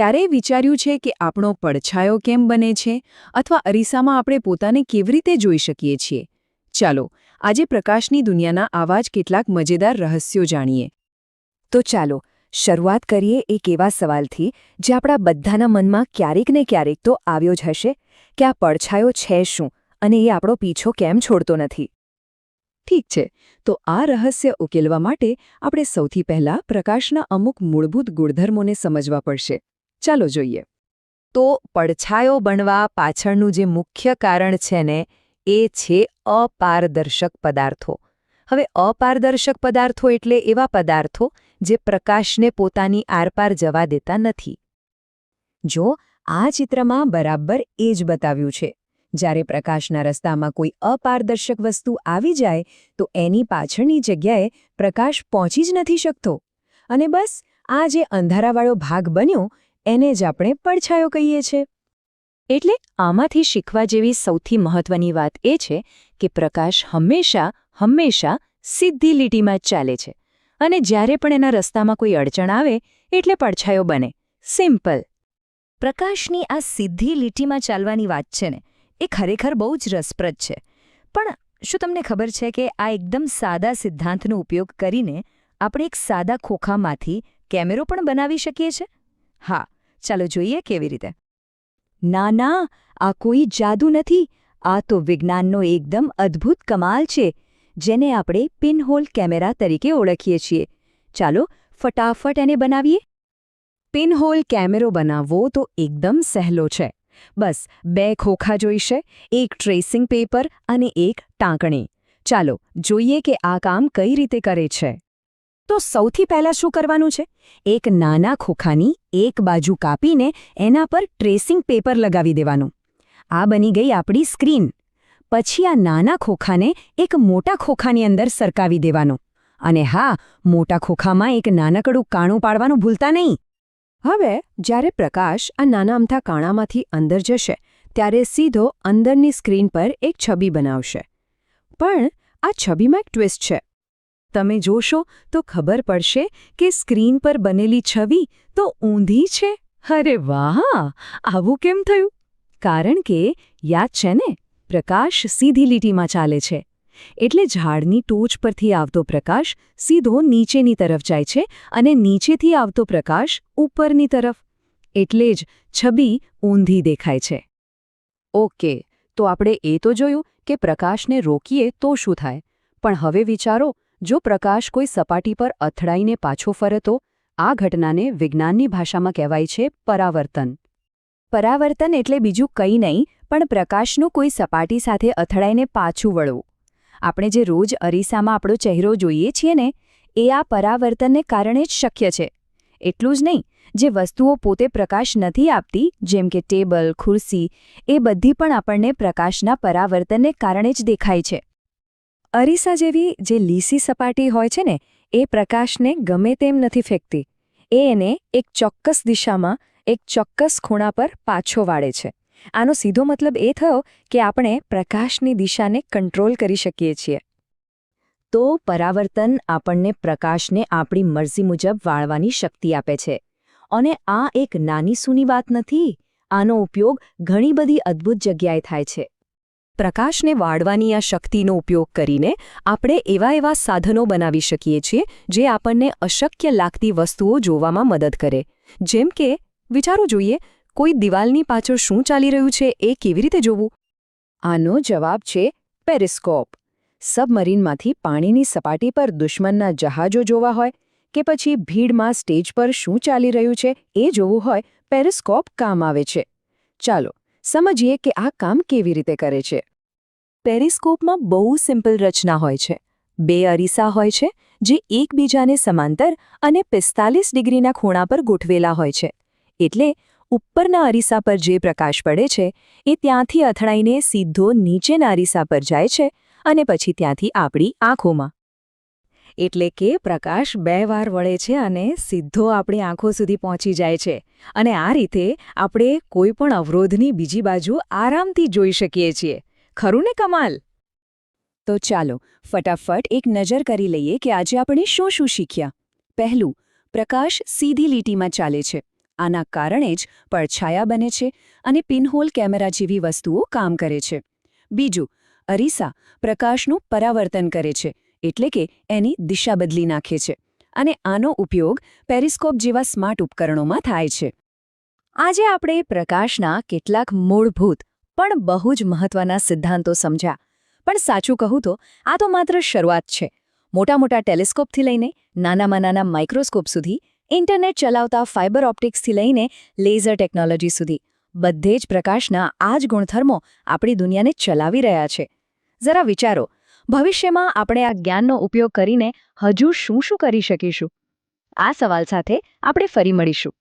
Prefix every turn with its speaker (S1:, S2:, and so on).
S1: ક્યારેય વિચાર્યું છે કે આપણો પડછાયો કેમ બને છે અથવા અરીસામાં આપણે પોતાને કેવી રીતે જોઈ શકીએ છીએ? ચાલો, આજે પ્રકાશની દુનિયાના આવા જ કેટલાક મજેદાર રહસ્યો જાણીએ.
S2: તો ચાલો, શરૂઆત કરીએ એક એવા સવાલથી, જે આપણા બધાના મનમાં ક્યારેક ને ક્યારેક તો આવ્યો જ હશે, કે આ પડછાયો છે શું અને એ આપણો પીછો કેમ છોડતો નથી?
S1: ઠીક છે, તો આ રહસ્ય ઉકેલવા માટે આપણે સૌથી પહેલા પ્રકાશના અમુક મૂળભૂત ગુણધર્મોને સમજવા પડશે. ચાલો જોઈએ.
S2: તો પડછાયો બનવા પાછળનું જે મુખ્ય કારણ છે ને, એ છે અપારદર્શક પદાર્થો. હવે અપારદર્શક પદાર્થો એટલે એવા પદાર્થો જે પ્રકાશને પોતાની આરપાર જવા દેતા નથી. જો આ ચિત્રમાં બરાબર એ જ બતાવ્યું છે, જ્યારે પ્રકાશના રસ્તામાં કોઈ અપારદર્શક વસ્તુ આવી જાય, તો એની પાછળની જગ્યાએ પ્રકાશ પહોંચી જ નથી શકતો. અને બસ, આ જે અંધારાવાળો ભાગ બન્યો એને જ આપણે પડછાયો કહીએ છીએ. એટલે આમાંથી શીખવા જેવી સૌથી મહત્વની વાત એ છે કે પ્રકાશ હંમેશા હંમેશા સીધી લીટીમાં જ ચાલે છે. અને જ્યારે પણ એના રસ્તામાં કોઈ અડચણ આવે, એટલે પડછાયો બને. સિમ્પલ. પ્રકાશની આ સીધી લીટીમાં ચાલવાની વાત છે ને, એ ખરેખર બહુ જ રસપ્રદ છે. પણ શું તમને ખબર છે કે આ એકદમ સાદા સિદ્ધાંતનો ઉપયોગ કરીને આપણે એક સાદા ખોખામાંથી કેમેરો પણ બનાવી શકીએ છીએ હા ચાલો જોઈએ કેવી રીતે. ના ના, આ કોઈ જાદુ નથી. આ તો વિજ્ઞાનનો એકદમ અદ્ભુત કમાલ છે, જેને આપણે પિનહોલ કેમેરા તરીકે ઓળખીએ છીએ. ચાલો ફટાફટ એને બનાવીએ.
S1: પિનહોલ કેમેરો બનાવવો તો એકદમ સહેલો છે. બસ, બે ખોખા જોઈશે, એક ટ્રેસિંગ પેપર અને એક ટાંકણી. ચાલો, જોઈએ કે આ કામ કઈ રીતે કરે છે. તો સૌથી પહેલાં શું કરવાનું છે? એક નાના ખોખાની એક બાજુ કાપીને એના પર ટ્રેસિંગ પેપર લગાવી દેવાનું. આ બની ગઈ આપણી સ્ક્રીન. પછી આ નાના ખોખાને એક મોટા ખોખાની અંદર સરકાવી દેવાનું. અને હા, મોટા ખોખામાં એક નાનકડું કાણું પાડવાનું ભૂલતા નહીં. હવે, જ્યારે પ્રકાશ આ નાના અમથા કાણામાંથી અંદર જશે, ત્યારે સીધો અંદરની સ્ક્રીન પર એક છબી બનાવશે. પણ આ છબીમાં એક ટ્વિસ્ટ છે. તમે જોશો તો ખબર પડશે કે સ્ક્રીન પર બનેલી છબી તો ઊંધી છે. અરે વાહ! આવું કેમ થયું? કારણ કે, યાદ છે ને, પ્રકાશ સીધી લીટીમાં ચાલે છે. એટલે ઝાડની ટોચ પરથી આવતો પ્રકાશ સીધો નીચેની તરફ જાય છે અને નીચેથી આવતો પ્રકાશ ઉપરની તરફ. એટલે જ છબી ઊંધી દેખાય છે. ઓકે, તો આપણે એ તો જોયું કે પ્રકાશને રોકીએ તો શું થાય? પણ હવે વિચારો જો પ્રકાશ કોઈ સપાટી પર અથડાઈને પાછો ફરે તો આ ઘટનાને વિજ્ઞાનની ભાષામાં કહેવાય છે પરાવર્તન. પરાવર્તન એટલે બીજું કંઈ નહીં, પણ પ્રકાશનું કોઈ સપાટી સાથે અથડાઈને પાછું વળવું. આપણે જે રોજ અરીસામાં આપણો ચહેરો જોઈએ છીએ ને, એ આ પરાવર્તનને કારણે જ શક્ય છે. એટલું જ નહીં, જે વસ્તુઓ પોતે પ્રકાશ નથી આપતી, જેમ કે ટેબલ, ખુરશી, એ બધી પણ આપણને પ્રકાશના પરાવર્તનને કારણે જ દેખાય છે. અરીસા જેવી જે લીસી સપાટી હોય છે ને, એ પ્રકાશને ગમે તેમ નથી ફેંકતી. એ એને એક ચોક્કસ દિશામાં, એક ચોક્કસ ખૂણા પર પાછો વાળે છે. આનો સીધો મતલબ એ થયો કે આપણે પ્રકાશની દિશાને કંટ્રોલ કરી શકીએ છીએ. તો પરાવર્તન આપણને પ્રકાશને આપણી મરજી મુજબ વાળવાની શક્તિ આપે છે. અને આ એક નાની સૂની વાત નથી. આનો ઉપયોગ ઘણી બધી અદ્ભુત જગ્યાએ થાય છે. પ્રકાશને વાળવાની આ શક્તિનો ઉપયોગ કરીને આપણે એવા એવા સાધનો બનાવી શકીએ છીએ જે આપણને અશક્ય લાગતી વસ્તુઓ જોવામાં મદદ કરે. જેમ કે, વિચારો જોઈએ, કોઈ દિવાલની પાછળ શું ચાલી રહ્યું છે, એ કેવી રીતે જોવું? આનો જવાબ છે પેરિસ્કોપ. સબમરીનમાંથી પાણીની સપાટી પર દુશ્મનના જહાજો જોવા હોય કે પછી ભીડમાં સ્ટેજ પર શું ચાલી રહ્યું છે, એ જોવું હોય, પેરિસ્કોપ કામ આવે છે. ચાલો, સમજીએ કે આ કામ કેવી રીતે કરે છે. પેરિસ્કોપમાં બહુ સિમ્પલ રચના હોય છે. બે અરીસા હોય છે, જે એકબીજાને સમાંતર અને પિસ્તાલીસ ડિગ્રીના ખૂણા પર ગોઠવેલા હોય છે. એટલે ઉપરના અરીસા પર જે પ્રકાશ પડે છે, એ ત્યાંથી અથડાઈને સીધો નીચેના અરીસા પર જાય છે અને પછી ત્યાંથી આપણી આંખોમાં. એટલે કે પ્રકાશ બે વાર વળે છે અને સીધો આપણી આંખો સુધી પહોંચી જાય છે. અને આ રીતે આપણે કોઈ પણ અવરોધની બીજી બાજુ આરામથી જોઈ શકીએ છીએ. ખરું ને કમાલ? તો ચાલો, ફટાફટ એક નજર કરી લઈએ કે આજે આપણે શું શું શીખ્યા. પહેલું, પ્રકાશ સીધી લીટીમાં ચાલે છે. આના કારણે જ પડછાયા બને છે અને પિનહોલ કેમેરા જેવી વસ્તુઓ કામ કરે છે. બીજું, અરીસા પ્રકાશનું પરાવર્તન કરે છે, એટલે કે એની દિશા બદલી નાખે છે. અને આનો ઉપયોગ પેરિસ્કોપ જેવા સ્માર્ટ ઉપકરણોમાં થાય છે.
S2: આજે આપણે પ્રકાશના કેટલાક મૂળભૂત પણ બહુ જ મહત્વના સિદ્ધાંતો સમજ્યા. પણ સાચું કહું તો, આ તો માત્ર શરૂઆત છે. મોટા મોટા ટેલિસ્કોપથી લઈને નાનામાં નાના માઇક્રોસ્કોપ સુધી, ઇન્ટરનેટ ચલાવતા ફાઇબર ઓપ્ટિક્સથી લઈને લેઝર ટેકનોલોજી સુધી, બધે જ પ્રકાશના આ જ ગુણધર્મો આપણી દુનિયાને ચલાવી રહ્યા છે. જરા વિચારો, ભવિષ્યમાં આપણે આ જ્ઞાનનો ઉપયોગ કરીને હજુ શું શું કરી શકીશું? આ સવાલ સાથે આપણે ફરી મળીશું.